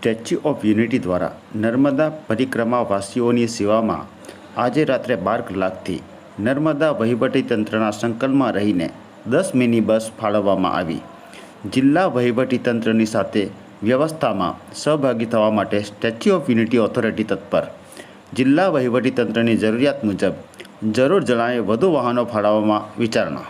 Statue of unity દ્વારા નર્મદા પરિક્રમાવાસીઓની સેવામાં આજે રાત્રે બાર કલાકથી નર્મદા વહીવટીતંત્રના સંકલનમાં રહીને દસ મિની બસ ફાળવવામાં આવી. જિલ્લા વહીવટીતંત્રની સાથે વ્યવસ્થામાં સહભાગી થવા માટે સ્ટેચ્યુ ઓફ યુનિટી ઓથોરિટી તત્પર જિલ્લા વહીવટીતંત્રની જરૂરિયાત મુજબ જરૂર જણાવે વધુ વાહનો ફાળવવામાં વિચારણા